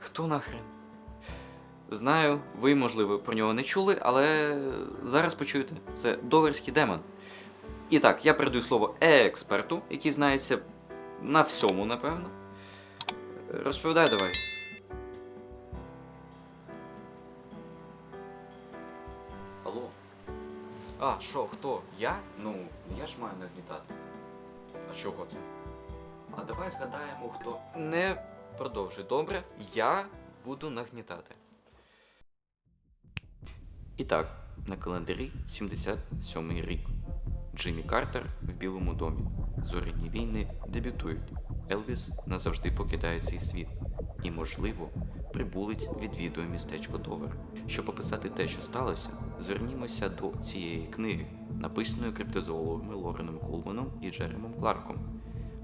Хто нахрен? Знаю, ви, можливо, про нього не чули, але зараз почуєте. Це доверський демон. І так, я передаю слово експерту, який знається на всьому, напевно. Розповідай давай. Алло. А, що, хто? Я? Ну, я ж маю нагнітати. А чого це? А давай згадаємо, хто. Не продовжуй, добре? Я буду нагнітати. І так, на календарі 77-й рік. Джиммі Картер в Білому домі. Зоряні війни дебютують. Елвіс назавжди покидає цей світ. І, можливо, прибулець відвідує містечко Довер. Щоб описати те, що сталося, звернімося до цієї книги, написаної криптозоологами Лореном Кулманом і Джеремом Кларком.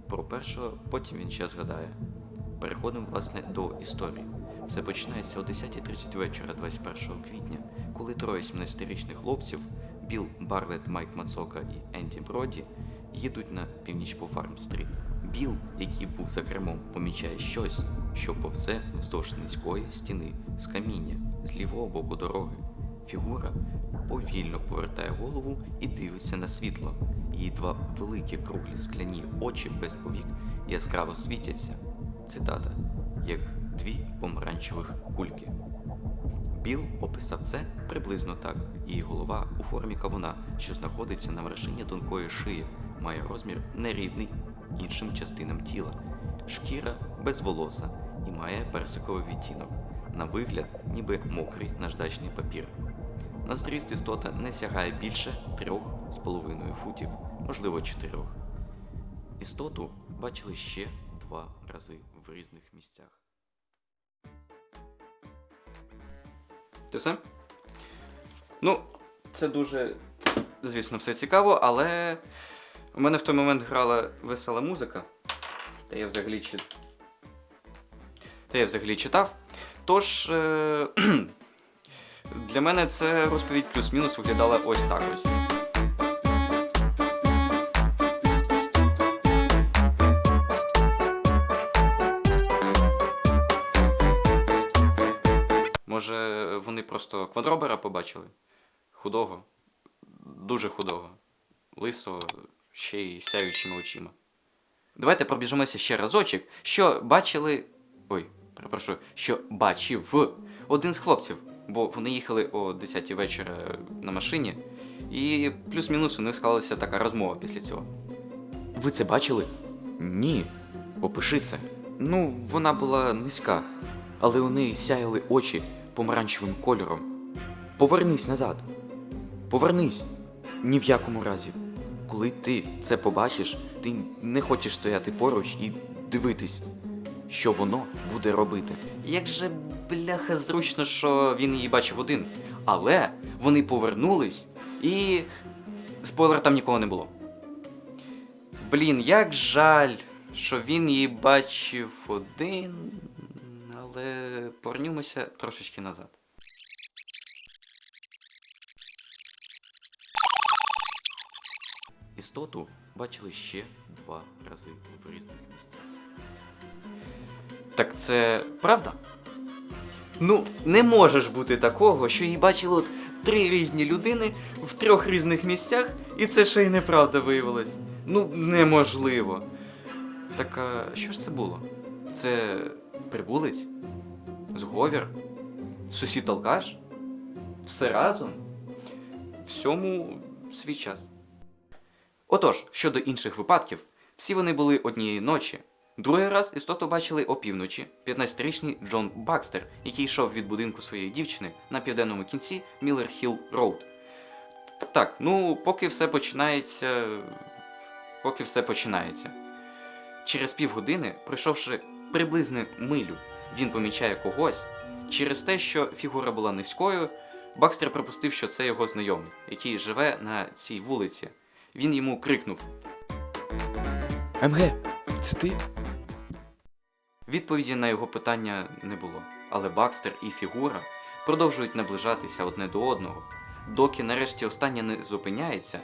Про першого потім він ще згадає. Переходимо, власне, до історії. Все починається о 10.30 вечора 21 квітня, коли троє 17-річних хлопців Білл Барлет, Майк Мацока і Енді Броді їдуть на північ по Фарм-стріт. Біл, який був за кермом, помічає щось, що повзе вздовж низької стіни з каміння з лівого боку дороги. Фігура повільно повертає голову і дивиться на світло. Її два великі круглі скляні очі без повік яскраво світяться. Цитата, як дві помаранчевих кульки. Біл описав це приблизно так. Її голова у формі кавуна, що знаходиться на вершині тонкої шиї, має розмір нерівний іншим частинам тіла. Шкіра без волоса і має персиковий відтінок. На вигляд, ніби мокрий наждачний папір. На зріст істота не сягає більше трьох з половиною футів, можливо, чотирьох. Істоту бачили ще два рази в різних місцях. Ти все? Ну, це дуже, звісно, все цікаво, але у мене в той момент грала весела музика. Та я взагалі чит... Та я взагалі читав. Тож. Е... Для мене це розповідь плюс-мінус виглядала ось так ось. Просто квадробера побачили? Худого. Дуже худого. Лисого, ще й сяючими очима. Давайте пробіжимося ще разочок, що бачили. Ой, перепрошую, що бачив один з хлопців, бо вони їхали о 10 вечора на машині, і плюс-мінус у них склалася така розмова після цього. Ви це бачили? Ні. Опиши це. Ну, вона була низька, але у неї сяяли очі помаранчевим кольором. Повернись назад. Повернись. Ні в якому разі. Коли ти це побачиш, ти не хочеш стояти поруч і дивитись, що воно буде робити. Як же бляха зручно, що він її бачив один. Але вони повернулись і. Спойлер, там нікого не було. Блін, як жаль, що він її бачив один. Але повернімося трошечки назад. Істоту бачили ще два рази в різних місцях. Так це правда? Ну, не може ж бути такого, що її бачили от три різні людини в трьох різних місцях, і це ще й неправда виявилось. Ну, неможливо. Так а що ж це було? Це прибулець? Зговір? Сусід алкаш? Все разом? Всьому свій час. Отож, щодо інших випадків, всі вони були однієї ночі. Другий раз істоту бачили опівночі 15-річний Джон Бакстер, який йшов від будинку своєї дівчини на південному кінці Міллер Хілл Роуд. Так, ну, поки все починається. Поки все починається. Через півгодини, пройшовши приблизно милю, він помічає когось. Через те, що фігура була низькою, Бакстер припустив, що це його знайомий, який живе на цій вулиці. Він йому крикнув. МГ, це ти? Відповіді на його питання не було, але Бакстер і фігура продовжують наближатися одне до одного, доки нарешті остання не зупиняється.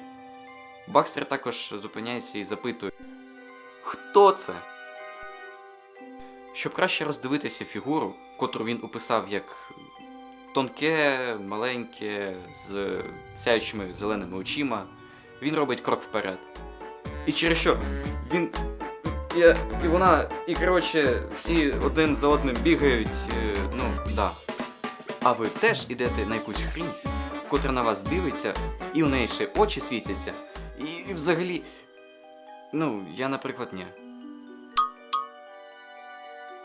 Бакстер також зупиняється і запитує: Хто це? Щоб краще роздивитися фігуру, котру він описав як тонке, маленьке, з сяючими зеленими очима, він робить крок вперед. І через що? Він. Я, і вона, і коротше, всі один за одним бігають. е, Ну, да. А ви теж ідете на якусь хрінь, котра на вас дивиться, і у неї ще очі світяться. І, і взагалі. Ну, я, наприклад, ні.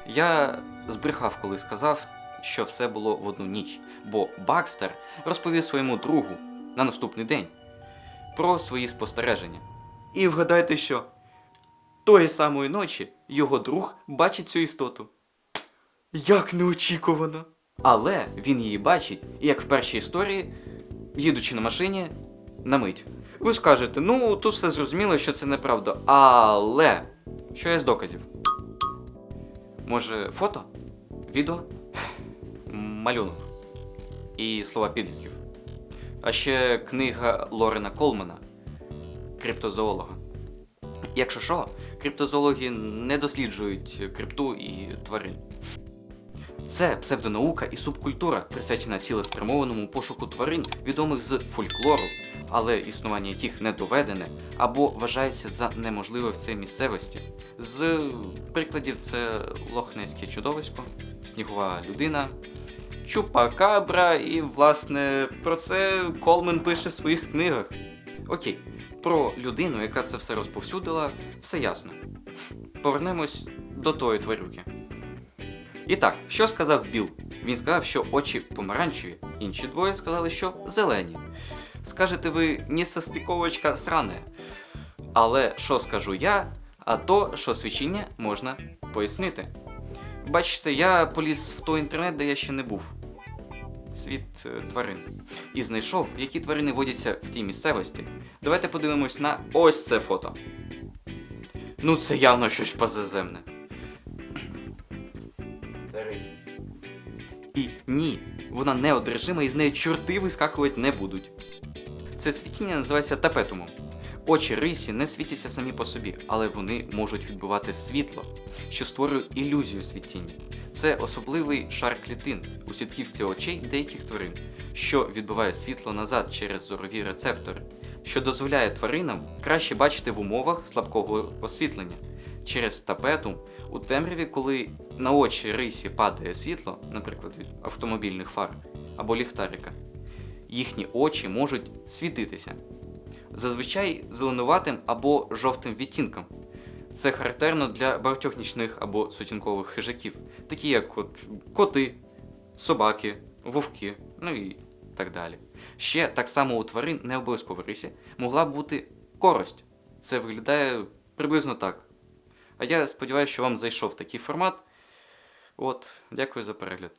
Я збрехав, коли сказав, що все було в одну ніч, бо Бакстер розповів своєму другу на наступний день про свої спостереження. І вгадайте, що тої самої ночі його друг бачить цю істоту. Як неочікувано. Але він її бачить, як в першій історії, їдучи на машині, на мить. Ви скажете, ну тут все зрозуміло, що це неправда. Але що є з доказів? Може, фото? Відео? Малюнок. І слова підлітків. А ще книга Лорена Колмана Криптозоолога. Якщо що, криптозоологи не досліджують крипту і тварин. Це псевдонаука і субкультура, присвячена цілеспрямованому пошуку тварин, відомих з фольклору, але існування яких не доведене або вважається за неможливе в цій місцевості. З прикладів це лохнеське чудовисько, снігова людина, чупакабра, і, власне, про це Колмен пише в своїх книгах. Окей, про людину, яка це все розповсюдила, все ясно. Повернемось до тої тварюки. І так, що сказав Біл? Він сказав, що очі помаранчеві, інші двоє сказали, що зелені. Скажете ви, несостиковочка сране. Але що скажу я, а то, що свідчення можна пояснити. Бачите, я поліз в той інтернет, де я ще не був. Світ е, тварин. І знайшов, які тварини водяться в тій місцевості. Давайте подивимось на ось це фото. Ну, це явно щось позаземне. Це. І ні, вона неодержима і з неї чорти вискакувати не будуть. Це світіння називається тапетумом. Очі рисі не світяться самі по собі, але вони можуть відбивати світло, що створює ілюзію світіння. Це особливий шар клітин у сітківці очей деяких тварин, що відбиває світло назад через зорові рецептори, що дозволяє тваринам краще бачити в умовах слабкого освітлення. Через тапетум у темряві, коли на очі рисі падає світло, наприклад, від автомобільних фар або ліхтарика, їхні очі можуть світитися. Зазвичай зеленуватим або жовтим відтінком. Це характерно для багатьох нічних або сутінкових хижаків, такі як от коти, собаки, вовки, ну і так далі. Ще так само у тварин не обов'язково рисі могла бути корость. Це виглядає приблизно так. А я сподіваюся, що вам зайшов такий формат. От, дякую за перегляд.